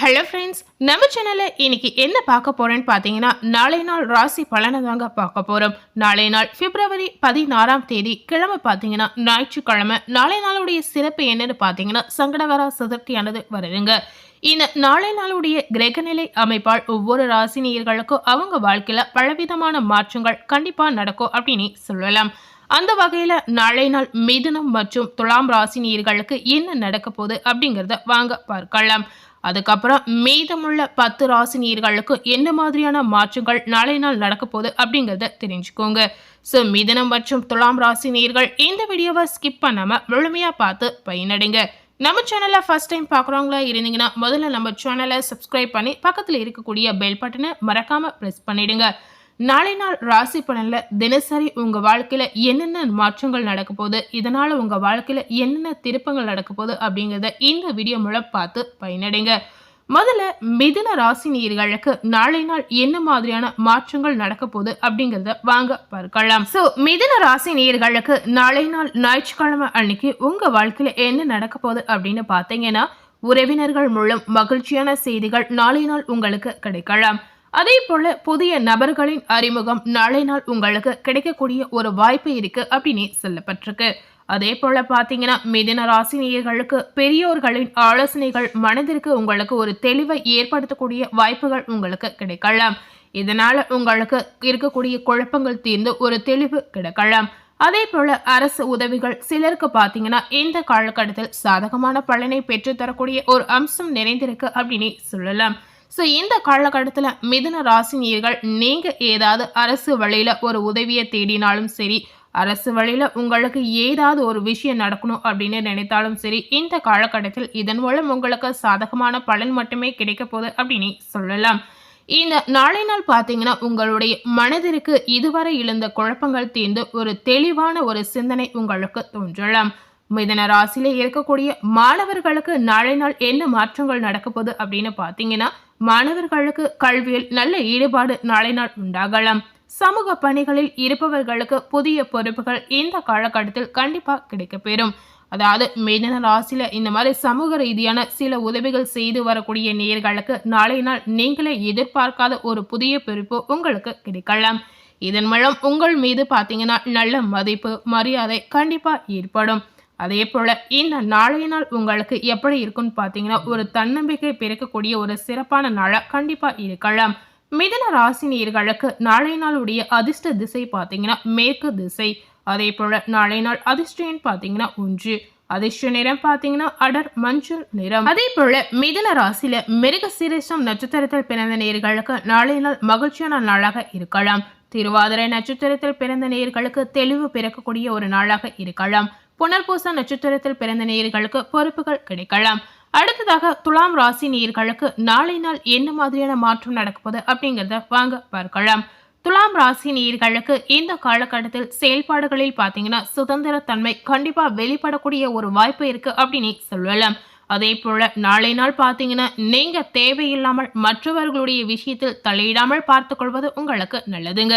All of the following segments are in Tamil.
ஹலோ ஃப்ரெண்ட்ஸ் நம்ம சேனலில் இன்னைக்கு என்ன பார்க்க போகிறேன்னு பார்த்தீங்கன்னா நாளை நாள் ராசி பலனை தாங்க பார்க்க போகிறோம் நாளை நாள் பிப்ரவரி பதினாறாம் தேதி கிழமை பார்த்தீங்கன்னா ஞாயிற்றுக்கிழமை. நாளை நாளுடைய சிறப்பு என்னன்னு பார்த்தீங்கன்னா சங்கடவரா சதுர்த்தியானது வருதுங்க. இந்த நாளை நாளுடைய கிரகநிலை அமைப்பால் ஒவ்வொரு ராசினியர்களுக்கும் அவங்க வாழ்க்கையில் பலவிதமான மாற்றங்கள் கண்டிப்பாக நடக்கும் அப்படின்னு சொல்லலாம். அந்த வகையில் நாளை நாள் மிதுனம் மற்றும் துலாம் ராசினியர்களுக்கு என்ன நடக்க போகுது அப்படிங்கிறத வாங்க பார்க்கலாம். அதுக்கப்புறம் மீதமுள்ள பத்து ராசினியர்களுக்கு என்ன மாதிரியான மாற்றங்கள் நாளை நாள் நடக்க போகுது அப்படிங்கிறத தெரிஞ்சுக்கோங்க. ஸோ மிதனம் மற்றும் துலாம் ராசினியர்கள் இந்த வீடியோவை ஸ்கிப் பண்ணாமல் முழுமையாக பார்த்து பயனடைங்க. நம்ம சேனலை ஃபஸ்ட் டைம் பார்க்குறவங்களா இருந்தீங்கன்னா முதல்ல நம்ம சேனலை சப்ஸ்கிரைப் பண்ணி பக்கத்தில் இருக்கக்கூடிய பெல் பட்டனை மறக்காமல் ப்ரெஸ் பண்ணிவிடுங்க நாளை நாள் ராசி பலனில் தினசரி உங்கள் வாழ்க்கையில் என்னென்ன மாற்றங்கள் நடக்க போகுது? இதனால் உங்கள் வாழ்க்கையில் என்னென்ன திருப்பங்கள் நடக்க போகுது? அப்படிங்கிறத இந்த வீடியோ மூலம் பார்த்து பயனடைங்க. முதல்ல மிதுன ராசி நீர்களுக்கு நாளை நாள் என்ன மாதிரியான மாற்றங்கள் நடக்க போகுது? அப்படிங்கிறத வாங்க பார்க்கலாம். ஸோ மிதுன ராசி நீர்களுக்கு நாளை நாள் ஞாயிற்றுக்கிழமை அன்னைக்கு உங்கள் வாழ்க்கையில் என்ன நடக்க போகுது? அப்படின்னு பார்த்தீங்கன்னா உறவினர்கள் மூலம் மகிழ்ச்சியான செய்திகள் நாளை நாள் உங்களுக்கு கிடைக்கலாம். அதே போல புதிய நபர்களின் அறிமுகம் நாளை நாள் உங்களுக்கு கிடைக்கக்கூடிய ஒரு வாய்ப்பு இருக்கு அப்படின்னு சொல்லப்பட்டிருக்கு. அதே போல பாத்தீங்கன்னா மிதின ராசினியர்களுக்கு பெரியோர்களின் ஆலோசனைகள் மனதிற்கு உங்களுக்கு ஒரு தெளிவை ஏற்படுத்தக்கூடிய வாய்ப்புகள் உங்களுக்கு கிடைக்கலாம். இதனால உங்களுக்கு இருக்கக்கூடிய குழப்பங்கள் தீர்ந்து ஒரு தெளிவு கிடைக்கலாம். அதே போல அரசு உதவிகள் சிலருக்கு பார்த்தீங்கன்னா இந்த காலகட்டத்தில் சாதகமான பலனை பெற்றுத்தரக்கூடிய ஒரு அம்சம் நிறைந்திருக்கு அப்படின்னு சொல்லலாம். ஸோ இந்த காலகட்டத்தில் மிதுன ராசினியர்கள் நீங்கள் ஏதாவது அரசு வழியில் ஒரு உதவியை தேடினாலும் சரி அரசு வழியில் உங்களுக்கு ஏதாவது ஒரு விஷயம் நடக்கணும் அப்படின்னு நினைத்தாலும் சரி இந்த காலகட்டத்தில் இதன் மூலம் உங்களுக்கு சாதகமான பலன் மட்டுமே கிடைக்க போகுது அப்படின்னு சொல்லலாம். இந்த நாளை நாள் பார்த்தீங்கன்னா உங்களுடைய மனதிற்கு இதுவரை இழந்த குழப்பங்கள் தீர்ந்து ஒரு தெளிவான ஒரு சிந்தனை உங்களுக்கு தோன்றலாம். மிதன ராசியில இருக்கக்கூடிய மாணவர்களுக்கு நாளை நாள் என்ன மாற்றங்கள் நடக்கப்போகுது அப்படின்னு பார்த்தீங்கன்னா மாணவர்களுக்கு கல்வியில் நல்ல ஈடுபாடு நாளை நாள் உண்டாகலாம். சமூக பணிகளில் இருப்பவர்களுக்கு புதிய பொறுப்புகள் இந்த காலகட்டத்தில் கண்டிப்பாக கிடைக்கப்பெறும். அதாவது மிதன ராசியில் இந்த மாதிரி சமூக ரீதியான சில உதவிகள் செய்து வரக்கூடிய நேர்களுக்கு நாளை நாள் நீங்களே எதிர்பார்க்காத ஒரு புதிய பொறுப்பு உங்களுக்கு கிடைக்கலாம். இதன் மூலம் உங்கள் மீது பார்த்தீங்கன்னா நல்ல மதிப்பு மரியாதை கண்டிப்பாக ஏற்படும். அதே போல் இந்த நாளைய நாள் உங்களுக்கு எப்படி இருக்குன்னு பார்த்தீங்கன்னா ஒரு தன்னம்பிக்கை பிறக்கக்கூடிய ஒரு சிறப்பான நாளாக கண்டிப்பாக இருக்கலாம். மிதன ராசினியர்களுக்கு நாளை நாளுடைய அதிர்ஷ்ட திசை பார்த்தீங்கன்னா மேற்கு திசை. அதே போல் நாளை நாள் அதிர்ஷ்டம் பார்த்தீங்கன்னா ஒன்று. அதிர்ஷ்ட நிறம் பார்த்தீங்கன்னா அடர் மஞ்சள் நிறம். அதே போல மிதன ராசியில மிருக சிரேஷம் நட்சத்திரத்தில் பிறந்த நேர்களுக்கு நாளை நாள் மகிழ்ச்சியான நாளாக இருக்கலாம். திருவாதிரை நட்சத்திரத்தில் பிறந்த நேர்களுக்கு தெளிவு பிறக்கக்கூடிய ஒரு நாளாக இருக்கலாம். புனர்பூச நட்சத்திரத்தில் பிறந்த நேயர்களுக்கு பொறுப்புகள் கிடைக்கலாம். அடுத்ததாக துலாம் ராசி நேயர்களுக்கு நாளை நாள் என்ன மாதிரியான மாற்றம் நடக்குது அப்படிங்கிறத வாங்க பார்க்கலாம். துலாம் ராசி நேயர்களுக்கு இந்த காலகட்டத்தில் செயல்பாடுகளில் பார்த்தீங்கன்னா சுதந்திரத்தன்மை கண்டிப்பாக வெளிப்படக்கூடிய ஒரு வாய்ப்பு இருக்கு அப்படின்னு சொல்லலாம். அதே போல நாளை நாள் பார்த்தீங்கன்னா நீங்க தேவையில்லாமல் மற்றவர்களுடைய விஷயத்தில் தலையிடாமல் பார்த்துக்கொள்வது உங்களுக்கு நல்லதுங்க.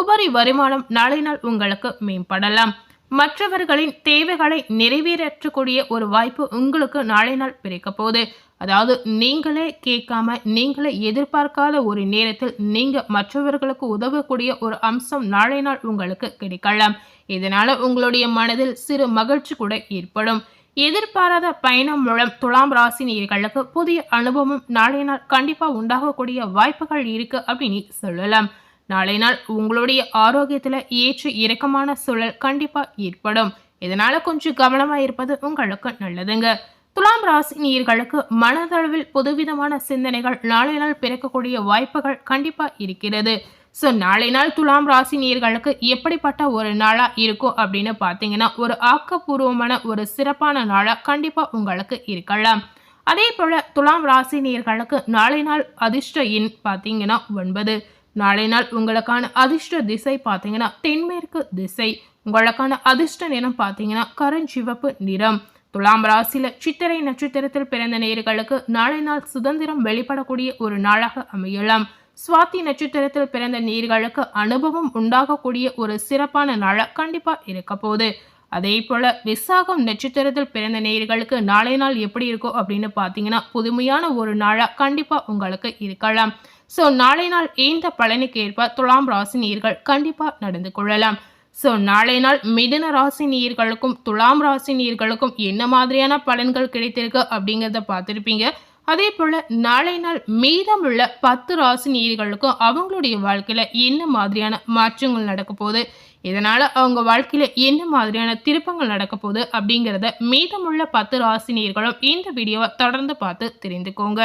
உபரி வருமானம் நாளை நாள் உங்களுக்கு மேம்படலாம். மற்றவர்களின் தேவைகளை நிறைவேற்றக்கூடிய ஒரு வாய்ப்பு உங்களுக்கு நாளை நாள் பிறக்க போகுது. அதாவது நீங்களே கேட்காம நீங்களே எதிர்பார்க்காத ஒரு நேரத்தில் நீங்க மற்றவர்களுக்கு உதவக்கூடிய ஒரு அம்சம் நாளை நாள் உங்களுக்கு கிடைக்கலாம். இதனால உங்களுடைய மனதில் சிறு மகிழ்ச்சி கூட ஏற்படும். எதிர்பாராத பயணம் மூலம் துலாம் ராசி நேர்களுக்கு புதிய அனுபவம் நாளை நாள் கண்டிப்பா உண்டாகக்கூடிய வாய்ப்புகள் இருக்கு அப்படின்னு சொல்லலாம். நாளை நாள் உங்களுடைய ஆரோக்கியத்தில் ஏற்று இறக்கமான சூழல் கண்டிப்பாக ஏற்படும். இதனால் கொஞ்சம் கவனமாக இருப்பது உங்களுக்கு நல்லதுங்க. துலாம் ராசி நீர்களுக்கு மனதளவில் புதுவிதமான சிந்தனைகள் நாளை நாள் பிறக்கக்கூடிய வாய்ப்புகள் கண்டிப்பாக இருக்கிறது. ஸோ நாளை நாள் துலாம் ராசி நீர்களுக்கு எப்படிப்பட்ட ஒரு நாளாக இருக்கும் அப்படின்னு பார்த்தீங்கன்னா ஒரு ஆக்கப்பூர்வமான ஒரு சிறப்பான நாளாக கண்டிப்பாக உங்களுக்கு இருக்கலாம். அதே போல் துலாம் ராசி நீர்களுக்கு நாளை நாள் அதிர்ஷ்ட எண் பார்த்தீங்கன்னா ஒன்பது. நாளை நாள் உங்களுக்கான அதிர்ஷ்ட திசை பார்த்தீங்கன்னா தென்மேற்கு திசை. உங்களுக்கான அதிர்ஷ்ட நிறம் பார்த்தீங்கன்னா கருஞ்சிவப்பு நிறம். துலாம் ராசியில சித்திரை நட்சத்திரத்தில் பிறந்த நேர்களுக்கு நாளை நாள் சுதந்திரம் வெளிப்படக்கூடிய ஒரு நாளாக அமையலாம். சுவாத்தி நட்சத்திரத்தில் பிறந்த நீர்களுக்கு அனுபவம் உண்டாகக்கூடிய ஒரு சிறப்பான நாளாக கண்டிப்பாக இருக்க போகுது. அதே போல விசாகம் நட்சத்திரத்தில் பிறந்த நேர்களுக்கு நாளை நாள் எப்படி இருக்கும் அப்படின்னு பார்த்தீங்கன்னா புதுமையான ஒரு நாளாக கண்டிப்பாக உங்களுக்கு இருக்கலாம். ஸோ நாளை நாள் இந்த பலனுக்கு ஏற்ப துலாம் ராசி நீர்கள் கண்டிப்பாக நடந்து கொள்ளலாம். ஸோ நாளை நாள் மிதுன ராசி நீர்களுக்கும் துலாம் ராசி நீர்களுக்கும் என்ன மாதிரியான பலன்கள் கிடைத்திருக்கு அப்படிங்கிறத பார்த்துருப்பீங்க. அதே போல் நாளை நாள் மீதமுள்ள பத்து ராசி நீர்களுக்கும் அவங்களுடைய வாழ்க்கையில் என்ன மாதிரியான மாற்றங்கள் நடக்க போகுது? இதனால் அவங்க வாழ்க்கையில் என்ன மாதிரியான திருப்பங்கள் நடக்க போகுது அப்படிங்கிறத மீதமுள்ள பத்து ராசி நீர்களும் இந்த வீடியோவை தொடர்ந்து பார்த்து தெரிந்துக்கோங்க.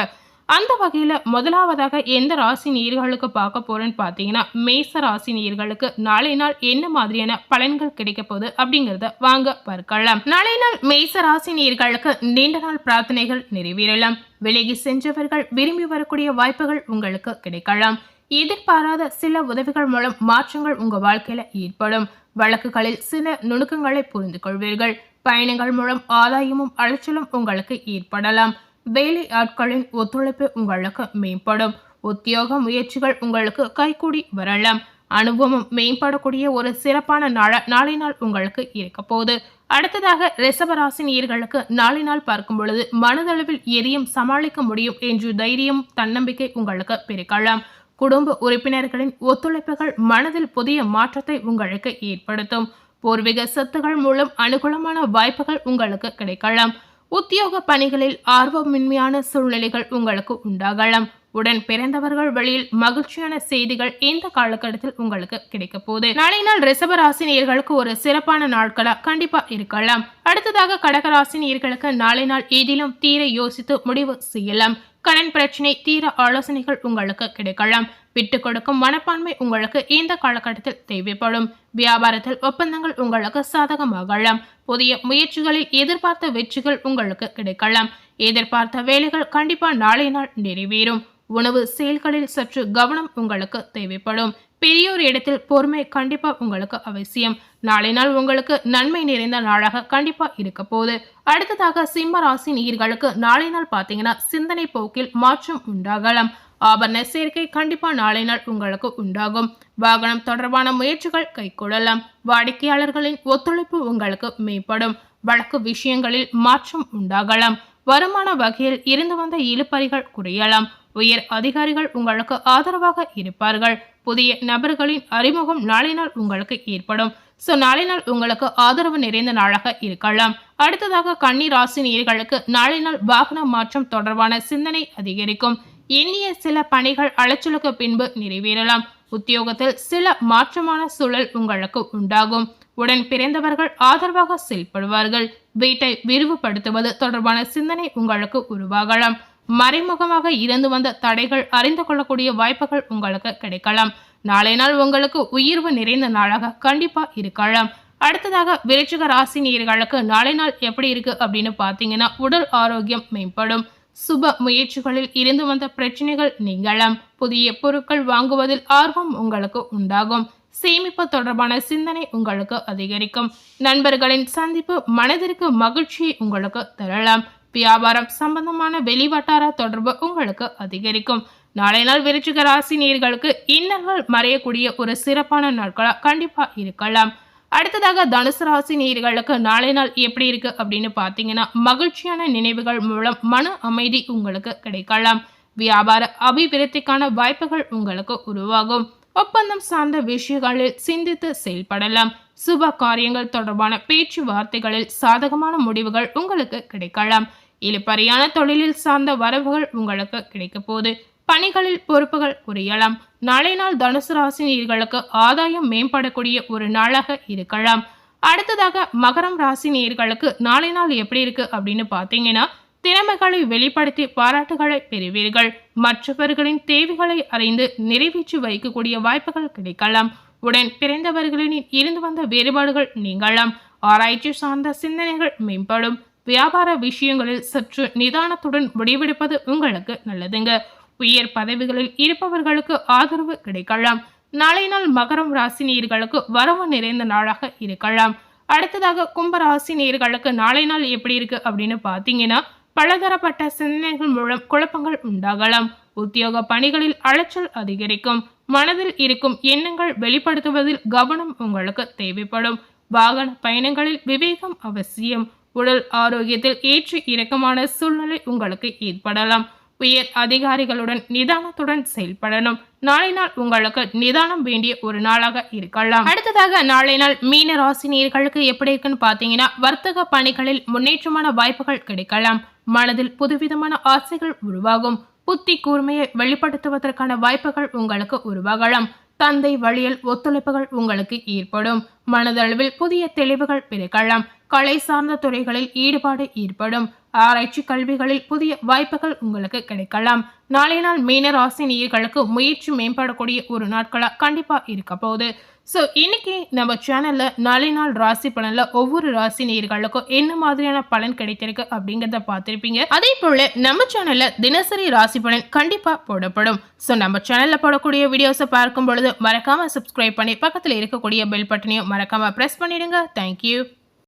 அந்த வகையில் முதலாவதாக எந்த ராசி நீர்களுக்கு பார்க்க போகிறேன்னு பார்த்தீங்கன்னா மேச ராசி நீர்களுக்கு நாளை நாள் என்ன மாதிரியான பலன்கள் கிடைக்க போகுது அப்படிங்கிறத வாங்க பார்க்கலாம். நாளை நாள் மேச ராசி நீர்களுக்கு நீண்ட நாள் பிரார்த்தனைகள் நிறைவேறலாம். விலகி சென்றவர்கள் விரும்பி வரக்கூடிய வாய்ப்புகள் உங்களுக்கு கிடைக்கலாம். எதிர்பாராத சில உதவிகள் மூலம் மாற்றங்கள் உங்கள் வாழ்க்கையில் ஏற்படும். வழக்குகளில் சில நுணுக்கங்களை புரிந்து கொள்வீர்கள் பயணங்கள் மூலம் ஆதாயமும் அலைச்சலும் உங்களுக்கு ஏற்படலாம். வேலை ஆட்களின் ஒத்துழைப்பு உங்களுக்கு மேம்படும். உத்தியோக முயற்சிகள் உங்களுக்கு கைகூடி வரலாம். அனுபவம் மேம்படக்கூடிய ஒரு சிறப்பான நாள நாளை நாள் உங்களுக்கு இருக்க போகுது. அடுத்ததாக ரிசபராசினியர்களுக்கு நாளை நாள் பார்க்கும் பொழுது மனதளவில் எதையும் சமாளிக்க முடியும் என்று தைரியம் தன்னம்பிக்கை உங்களுக்கு பிரிக்கலாம். குடும்ப உறுப்பினர்களின் ஒத்துழைப்புகள் மனதில் புதிய மாற்றத்தை உங்களுக்கு ஏற்படுத்தும். பூர்வீக சொத்துகள் மூலம் அனுகூலமான வாய்ப்புகள் உங்களுக்கு கிடைக்கலாம். உத்தியோக பணிகளில் ஆர்வமின்மையான சூழ்நிலைகள் உங்களுக்கு உண்டாகலாம். உடன் பிறந்தவர்கள் வழியில் மகிழ்ச்சியான செய்திகள் இந்த காலகட்டத்தில் உங்களுக்கு கிடைக்க போகுது. நாளை நாள் ரிசபராசினியர்களுக்கு ஒரு சிறப்பான நாட்களா கண்டிப்பா இருக்கலாம். அடுத்ததாக கடகராசினியர்களுக்கு நாளை நாள் ஏதிலும் தீர யோசித்து முடிவு செய்யலாம். கடன் பிரச்சனை தீர ஆலோசனைகள் உங்களுக்கு கிடைக்கலாம். விட்டு கொடுக்கும் மனப்பான்மை உங்களுக்கு இந்த காலகட்டத்தில் தேவைப்படும். வியாபாரத்தில் ஒப்பந்தங்கள் உங்களுக்கு சாதகமாகலாம். புதிய முயற்சிகளில் எதிர்பார்த்த வெற்றிகள் உங்களுக்கு கிடைக்கலாம். எதிர்பார்த்த வேலைகள் கண்டிப்பா நாளை நாள் நிறைவேறும். உணவு செயல்களில் சற்று கவனம் உங்களுக்கு தேவைப்படும். பெரியோர் இடத்தில் பொறுமை கண்டிப்பா உங்களுக்கு அவசியம். நாளை நாள் உங்களுக்கு நன்மை நிறைந்த நாளாக கண்டிப்பா இருக்க போகுது. அடுத்ததாக சிம்ம ராசி நீர்களுக்கு நாளை நாள் பார்த்தீங்கன்னா சிந்தனை போக்கில் மாற்றம் உண்டாகலாம். ஆபரண சேர்க்கை கண்டிப்பா நாளை நாள் உங்களுக்கு உண்டாகும். வாகனம் தொடர்பான முயற்சிகள் கைகூடலாம். வாடிக்கையாளர்களின் ஒத்துழைப்பு உங்களுக்கு மேம்படும். வழக்கு விஷயங்களில் மாற்றம் உண்டாகலாம். வருமான வகையில் இருந்து வந்த இழுப்பறிகள் குறையலாம். உயர் அதிகாரிகள் உங்களுக்கு ஆதரவாக இருப்பார்கள். புதிய நபர்களின் அறிமுகம் நாளை நாள் உங்களுக்கு ஏற்படும். ஸோ நாளை நாள் உங்களுக்கு ஆதரவு நிறைந்த நாளாக இருக்கலாம். அடுத்ததாக கன்னி ராசி நீர்களுக்கு நாளை நாள் வாகன மாற்றம் தொடர்பான சிந்தனை அதிகரிக்கும். எண்ணிய சில பணிகள் அலைச்சலுக்கு பின்பு நிறைவேறலாம். உத்தியோகத்தில் சில மாற்றமான சூழல் உங்களுக்கு உண்டாகும். உடன் பிறந்தவர்கள் ஆதரவாக செயல்படுவார்கள். வீட்டை விரிவுபடுத்துவது தொடர்பான சிந்தனை உங்களுக்கு உருவாகலாம். மறைமுகமாக இருந்து வந்த தடைகள் அறிந்து கொள்ளக்கூடிய வாய்ப்புகள் உங்களுக்கு கிடைக்கலாம். நாளை நாள் உங்களுக்கு உயர்வு நிறைந்த நாளாக கண்டிப்பா இருக்கலாம். அடுத்ததாக விருச்சிக ராசி நேர்களுக்கு நாளை நாள் எப்படி இருக்கு அப்படின்னு பார்த்தீங்கன்னா உடல் ஆரோக்கியம் மேம்படும். சுப முயற்சிகளில் இருந்து வந்த பிரச்சனைகள் நீங்களாம் புதிய பொருட்கள் வாங்குவதில் ஆர்வம் உங்களுக்கு உண்டாகும். சேமிப்பு தொடர்பான சிந்தனை உங்களுக்கு அதிகரிக்கும். நண்பர்களின் சந்திப்பு மனதிற்கு மகிழ்ச்சியை உங்களுக்கு தரலாம். வியாபாரம் சம்பந்தமான வெளிவட்டார தொடர்பு உங்களுக்கு அதிகரிக்கும். நாளை நாள் விருச்சிக ராசி நேர்களுக்கு இன்னல்கள் மறையக்கூடிய ஒரு சிறப்பான நாட்களாக கண்டிப்பாக இருக்கலாம். அடுத்ததாக தனுசு ராசி நேர்களுக்கு நாளை நாள் எப்படி இருக்கு அப்படின்னு பார்த்தீங்கன்னா மகிழ்ச்சியான நினைவுகள் மூலம் மன அமைதி உங்களுக்கு கிடைக்கலாம். வியாபார அபிவிருத்திக்கான வாய்ப்புகள் உங்களுக்கு உருவாகும். ஒப்பந்தம் சார்ந்த விஷயங்களில் சிந்தித்து செயல்படலாம். சுப காரியங்கள் தொடர்பான பேச்சுவார்த்தைகளில் சாதகமான முடிவுகள் உங்களுக்கு கிடைக்கலாம். இழுப்பறியான தொழிலில் சார்ந்த வரவுகள் உங்களுக்கு கிடைக்கப்போது பணிகளில் பொறுப்புகள் குறையலாம். நாளை நாள் தனுசு ராசி ஆதாயம் மேம்படக்கூடிய ஒரு நாளாக இருக்கலாம். அடுத்ததாக மகரம் ராசினியர்களுக்கு நாளை நாள் எப்படி இருக்கு அப்படின்னு பார்த்தீங்கன்னா திறமைகளை வெளிப்படுத்தி பாராட்டுகளை பெறுவீர்கள். மற்றவர்களின் தேவைகளை அறிந்து நிறைவேற்றி வைக்கக்கூடிய வாய்ப்புகள் கிடைக்கலாம். உடன் பிறந்தவர்களின் இருந்து வந்த வேறுபாடுகள் நீங்களாம் ஆராய்ச்சி சார்ந்த சிந்தனைகள் மேம்படும். வியாபார விஷயங்களில் சற்று நிதானத்துடன் முடிவெடுப்பது உங்களுக்கு நல்லதுங்க. உயர் பதவிகளில் இருப்பவர்களுக்கு ஆதரவு கிடைக்கலாம். நாளை நாள் மகரம் ராசி நேர்களுக்கு வரவு நிறைந்த நாளாக இருக்கலாம். அடுத்ததாக கும்ப ராசி நாளை நாள் எப்படி இருக்கு அப்படின்னு பார்த்தீங்கன்னா பலதரப்பட்ட சிந்தனைகள் மூலம் குழப்பங்கள் உண்டாகலாம். உத்தியோக பணிகளில் அலைச்சல் அதிகரிக்கும். மனதில் இருக்கும் எண்ணங்கள் வெளிப்படுத்துவதில் கவனம் உங்களுக்கு தேவைப்படும். வாகன பயணங்களில் விவேகம் அவசியம். உடல் ஆரோக்கியத்தில் ஏற்ற இறக்கமான சூழ்நிலை உங்களுக்கு ஏற்படலாம். உயர் அதிகாரிகளுடன் நிதானத்துடன் செயல்படணும். நாளை நாள் உங்களுக்கு நிதானம் வேண்டிய ஒரு நாளாக இருக்கலாம். அடுத்ததாக நாளை நாள் மீன ராசினியர்களுக்கு எப்படி இருக்குன்னு பார்த்தீங்கன்னா வர்த்தக பணிகளில் முன்னேற்றமான வாய்ப்புகள் கிடைக்கலாம். மனதில் புதுவிதமான ஆசைகள் உருவாகும். புத்தி கூர்மையை வெளிப்படுத்துவதற்கான வாய்ப்புகள் உங்களுக்கு உருவாகலாம். தந்தை வழியில் ஒத்துழைப்புகள் உங்களுக்கு ஏற்படும். மனதளவில் புதிய தெளிவுகள் பிறக்கலாம். கலை சார்ந்த துறைகளில் ஈடுபாடு ஏற்படும். ஆராய்ச்சி கல்விகளில் புதிய வாய்ப்புகள் உங்களுக்கு கிடைக்கலாம். நாளை நாள் மீன ராசி நேயர்களுக்கு முயற்சி மேம்படக்கூடிய ஒரு நாட்களா கண்டிப்பா இருக்க போகுது. ஸோ இன்னைக்கு நம்ம சேனல்ல நாளை நாள் ராசி பலன்ல ஒவ்வொரு ராசி நேர்களுக்கும் என்ன மாதிரியான பலன் கிடைத்திருக்கு அப்படிங்கிறத பார்த்திருப்பீங்க. அதே போல நம்ம சேனல்ல தினசரி ராசி பலன் கண்டிப்பா போடப்படும். ஸோ நம்ம சேனல்ல போடக்கூடிய வீடியோஸை பார்க்கும் பொழுது மறக்காம சப்ஸ்கிரைப் பண்ணி பக்கத்தில் இருக்கக்கூடிய பெல் பட்டனையும் மறக்காம ப்ரெஸ் பண்ணிடுங்க. தேங்க்யூ